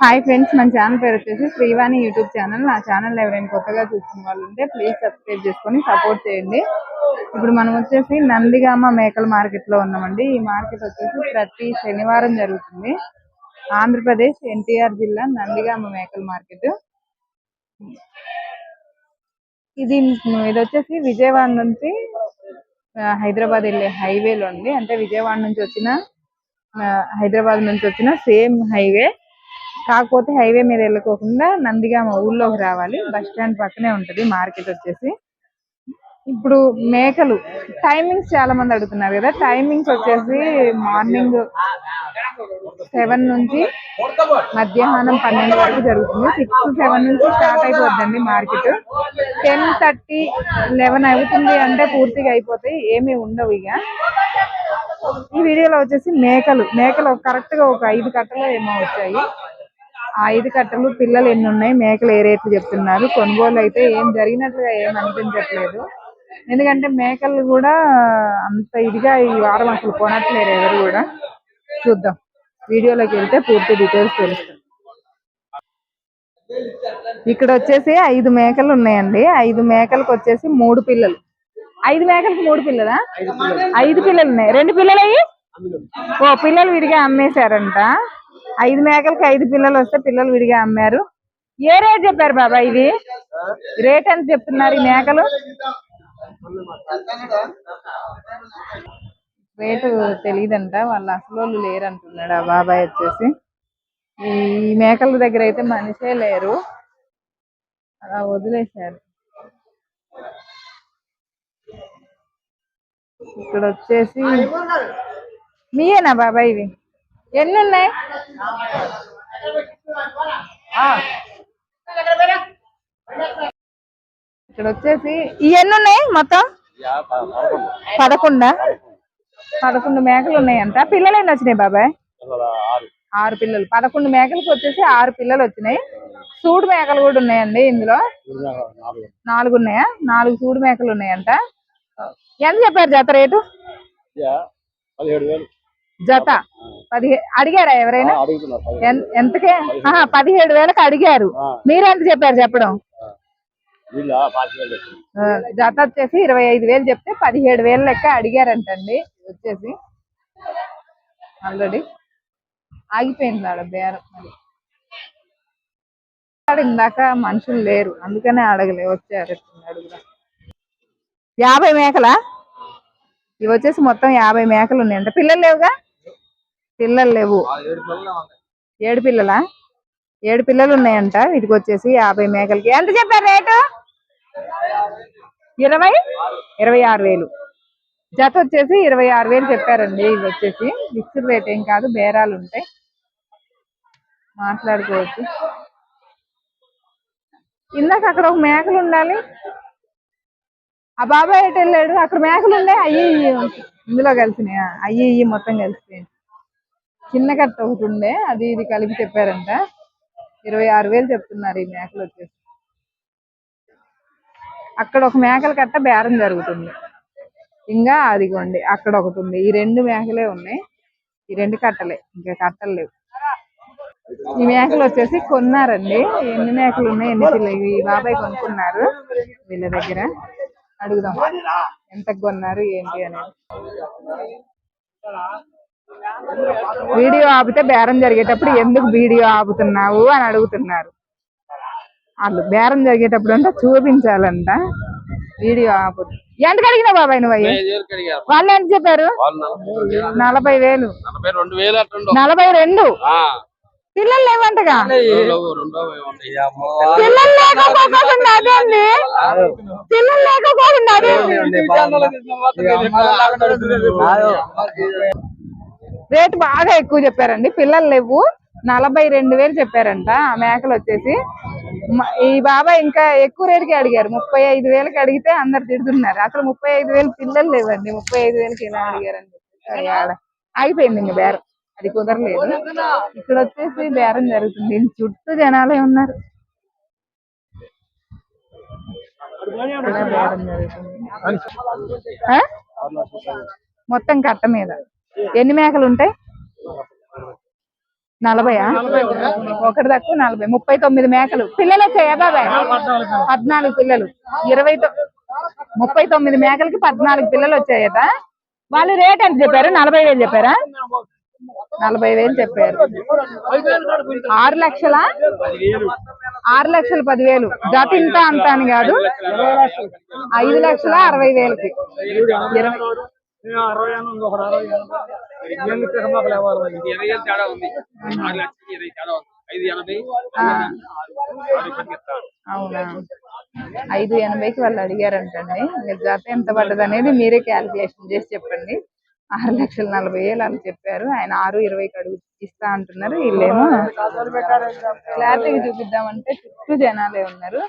Hi friends మన channel పేరు వచ్చేసి శ్రీవాణి యూట్యూబ్ ఛానల్. నా ఛానల్ ఎవరైనా కొత్తగా చూసిన వాళ్ళు ఉంటే ప్లీజ్ సబ్స్క్రైబ్ చేసుకొని సపోర్ట్ చేయండి. ఇప్పుడు మనం వచ్చేసి నందిగామ మేకల మార్కెట్లో ఉన్నామండి. ఈ మార్కెట్ వచ్చేసి ప్రతి శనివారం జరుగుతుంది. ఆంధ్రప్రదేశ్ ఎన్టీఆర్ జిల్లా నందిగామ మేకల మార్కెట్. ఇది ఇది వచ్చేసి విజయవాడ నుంచి హైదరాబాద్ వెళ్ళే హైవేలో ఉంది అంటే విజయవాడ నుంచి వచ్చిన హైదరాబాద్ నుంచి వచ్చిన సేమ్ హైవే. కాకపోతే హైవే మీద వెళ్ళకోకుండా నందిగామ ఊళ్ళోకి రావాలి. బస్ స్టాండ్ పక్కనే ఉంటది. మార్కెట్ వచ్చేసి. ఇప్పుడు మేకలు టైమింగ్స్ చాలా మంది అడుగుతున్నారు కదా. టైమింగ్స్ వచ్చేసి మార్నింగ్ సెవెన్ నుంచి మధ్యాహ్నం పన్నెండు వరకు జరుగుతుంది. సిక్స్ సెవెన్ నుంచి స్టార్ట్ అయిపోద్దండి మార్కెట్. టెన్ థర్టీ లెవెన్ అవుతుంది అంటే పూర్తిగా అయిపోతాయి. ఏమీ ఉండవు ఇక. ఈ వీడియోలో వచ్చేసి మేకలు. మేకలు కరెక్ట్గా ఒక ఐదు కట్టలు ఏమో వచ్చాయి. ఆ ఐదు కట్టలు పిల్లలు ఎన్ని ఉన్నాయి? మేకలు ఏ రేట్లు చెప్తున్నారు? కొనుగోలు అయితే ఏం జరిగినట్లుగా ఏం అనిపించట్లేదు. ఎందుకంటే మేకలు కూడా అంత ఇదిగా ఈ వారం అసలు కొనట్లేరు ఎవరు కూడా. చూద్దాం. వీడియోలోకి వెళ్తే పూర్తి డీటెయిల్స్ తెలుస్తుంది ఇక్కడ వచ్చేసి ఐదు మేకలు ఉన్నాయండి. ఐదు మేకలకు వచ్చేసి మూడు పిల్లలు. ఐదు మేకలకు మూడు పిల్లలా? ఐదు పిల్లలు ఉన్నాయి. రెండు పిల్లలు అయ్యి? ఓ పిల్లలు విడిగా అమ్మేశారంట. ఐదు మేకలకి ఐదు పిల్లలు వస్తే పిల్లలు విడిగా అమ్మారు. ఏ రేట్ చెప్పారు బాబా ఇది? రేట్ ఎంత చెప్తున్నారు ఈ మేకలు? రేటు తెలియదంట వాళ్ళ అసలు వాళ్ళు లేరు అంటున్నాడు ఆ బాబాయ్ వచ్చేసి. ఈ మేకల దగ్గర అయితే మనిషే లేరు. అలా వదిలేశారు. ఇక్కడ వచ్చేసి మీయేనా బాబాయ్ ఇవి? ఎన్ని ఉన్నాయి ఇక్కడ వచ్చేసి ఇవన్నీ ఉన్నాయి మొత్తం? పదకొండా? పదకొండు మేకలు ఉన్నాయంట. పిల్లలు ఎన్ని వచ్చినాయి బాబాయ్? ఆరు పిల్లలు. పదకొండు మేకలకు వచ్చేసి ఆరు పిల్లలు వచ్చినాయి. సూడు మేకలు కూడా ఉన్నాయండి ఇందులో. నాలుగు ఉన్నాయా? నాలుగు సూడు మేకలు ఉన్నాయంట. ఎంత చెప్పారు జత రేటు? పదిహేడు వేలు. జత. పదిహే అడిగారా ఎవరైనా? ఎంతకే? పదిహేడు వేలకు అడిగారు. మీరు ఎంత చెప్పారు చెప్పడం? జత వచ్చేసి ఇరవై ఐదు వేలు చెప్తే పదిహేడు వేలు లెక్క అడిగారంటండి వచ్చేసి. ఆల్రెడీ. ఆగిపోయింది ఆడ బేరం మరి ఇందాక మనుషులు లేరు అందుకనే అడగలే వచ్చారు అడుగుదా యాభై మేకలా? ఇవి వచ్చేసి మొత్తం యాభై మేకలు ఉన్నాయంట. పిల్లలు లేవుగా? పిల్లలు లేవు. ఏడు పిల్లలా ఏడు పిల్లలు? ఉన్నాయంట. వీటికి వచ్చేసి యాభై మేకలకి. ఎంత చెప్పారు రేటు? ఇరవై? ఇరవై ఆరు వేలు. జత వచ్చేసి ఇరవై ఆరు వేలు చెప్పారండి. ఇవి వచ్చేసి ఫిక్స్డ్ రేట్ ఏం కాదు బేరాలు ఉంటాయి. మాట్లాడుకోవచ్చు. ఇందాక అక్కడ ఒక మేకలు ఉండాలి. ఆ బాబాయ్ ఎటు వెళ్ళాడు? అక్కడ మేకలు ఉన్నాయి అయ్యి ఇందులో కలిసినాయి? అయ్యి ఇయ్యి మొత్తం కలిసినాయి చిన్న కట్ట ఒకటి ఉండే అది ఇది కలిపి చెప్పారంట. ఇరవై ఆరు వేలు చెప్తున్నారు ఈ మేకలు వచ్చేసి. అక్కడ ఒక మేకల కట్ట బేరం జరుగుతుంది. ఇంకా అదిగోండి అక్కడ ఒకటి ఉంది. ఈ రెండు మేకలే ఉన్నాయి. ఈ రెండు కట్టలే ఇంకా కట్టలు లేవు. ఈ మేకలు వచ్చేసి కొన్నారండి. ఎన్ని మేకలు ఉన్నాయి ఎన్ని పిల్లలు ఈ బాబాయ్ కొనుక్కున్నారు వీళ్ళ దగ్గర. అడుగుదాం ఎంత కొన్నారు ఏంటి అనేది. వీడియో ఆపితే బేరం జరిగేటప్పుడు ఎందుకు వీడియో ఆపుతున్నావు అని అడుగుతున్నారు. వాళ్ళు బేరం జరిగేటప్పుడు అంట చూపించాలంట. వీడియో ఆపు. ఎంత అడిగినా బాబాయ్ నువ్వు అయ్యి? వాళ్ళు ఎంత చెప్పారు? నలభై వేలు నలభై రెండు పిల్లలు లేవంటగా? పిల్లలు లేకపోకుండా పిల్లలు లేకపోకుండా రేటు బాగా ఎక్కువ చెప్పారండి. పిల్లలు లేవు. నలభై రెండు వేలు చెప్పారంట ఆ మేకలు వచ్చేసి. ఈ బాబాయ్ ఇంకా ఎక్కువ రేటుకి అడిగారు. ముప్పై ఐదు వేలకి అడిగితే అందరు తిడుతున్నారు. అసలు ముప్పై ఐదు వేలు పిల్లలు లేవండి. ముప్పై ఐదు వేలకి ఎలా అడిగారని ఆగిపోయింది ఇంక బేరం. అది కుదరలేదు. ఇక్కడ వచ్చేసి బేరం జరుగుతుంది. చుట్టూ జనాలే ఉన్నారు. బేరం జరుగుతుంది. మొత్తం కట్ట మీద. ఎన్ని మేకలు ఉంటాయి? నలభయా ఒకటి. తక్కువ నలభై. ముప్పై తొమ్మిది మేకలు. పిల్లలు వచ్చాయా బాబాయ్? పద్నాలుగు పిల్లలు. ఇరవై ముప్పై తొమ్మిది మేకలకి పద్నాలుగు పిల్లలు వచ్చాయట. వాళ్ళు రేట్ ఎంత చెప్పారు? నలభై వేలు చెప్పారా? నలభై వేలు చెప్పారు. ఆరు లక్షల? ఆరు లక్షల పదివేలు. జత ఇంత అంత అని కాదు. ఐదు లక్షల అరవై వేలకి. ఇరవై ఇది ఇరవై ఏళ్ళు తేడా ఉంది. ఆరు లక్షలకి ఇరవై తేడా ఉంది. ఐదు ఎనభై. అవునా? ఐదు ఎనభైకి వాళ్ళు అడిగారంటండి. మీరు జత ఎంత పడ్డది అనేది మీరే క్యాలిక్యులేషన్ చేసి చెప్పండి. ఆరు లక్షల నలభై వేలు అని చెప్పారు. ఆయన ఆరు ఇరవైకి అడుగు ఇస్తా అంటున్నారు. వీళ్ళేమో క్లారిటీగా చూపిద్దామంటే చుట్టూ జనాలే ఉన్నారు.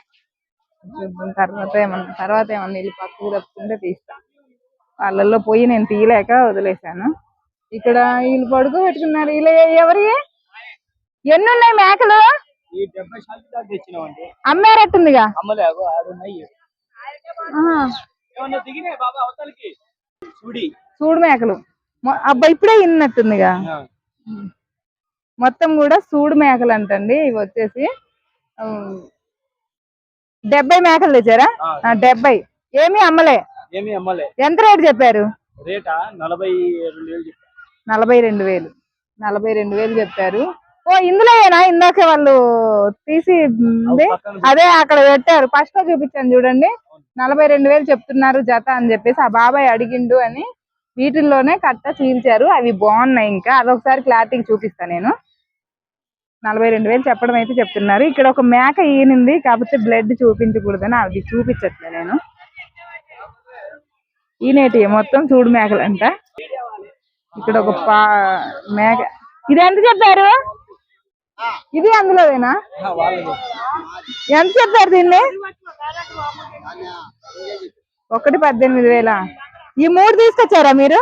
చూద్దాం తర్వాత ఏమన్నా తర్వాత ఏమన్నా వీళ్ళు పక్కకు తప్పుకుంటే తీస్తా. వాళ్ళల్లో పోయి నేను తీయలేక వదిలేశాను. ఇక్కడ వీళ్ళు పడుకో పెట్టుకున్నారు. వీళ్ళు ఎవరి? ఎన్ని ఉన్నాయి మేకలు అమ్మారట్టుందిగా? సూడు మేకలు. అబ్బా ఇప్పుడే ఇన్నట్టుందిగా? మొత్తం కూడా సూడు మేకలు అంటండి ఇవి వచ్చేసి డెబ్బై మేకలు తెచ్చారా? డెబ్బై. ఏమి అమ్మలే. ఎంత రేటు చెప్పారు? రేటా? నలభై రెండు వేలు నలభై రెండు వేలు. చెప్పారు. ఓ ఇందులోయేనా? ఇందాక వాళ్ళు తీసి అదే అక్కడ పెట్టారు. ఫస్ట్లో చూపించాను చూడండి. నలభై రెండు వేలు చెప్తున్నారు జత అని చెప్పేసి ఆ బాబాయ్ అడిగిండు అని వీటిల్లోనే కట్ట చీల్చారు. అవి బాగున్నాయి ఇంకా. అదొకసారి క్లారిటీకి చూపిస్తాను నేను. నలభై రెండు వేలు చెప్పడం అయితే చెప్తున్నారు. ఇక్కడ ఒక మేక ఈనింది. కాకపోతే బ్లడ్ చూపించకూడదని అది చూపించట్లే నేను. ఈనేటి మొత్తం చూడు మేకలంట ఇక్కడ ఒక పా మేక. ఇది ఎంత చెప్పారు? ఇది అందులోదేనా ఎంత చెప్పారు దీన్ని? ఒకటి పద్దెనిమిది వేల? ఈ మూడు తీసుకొచ్చారా మీరు?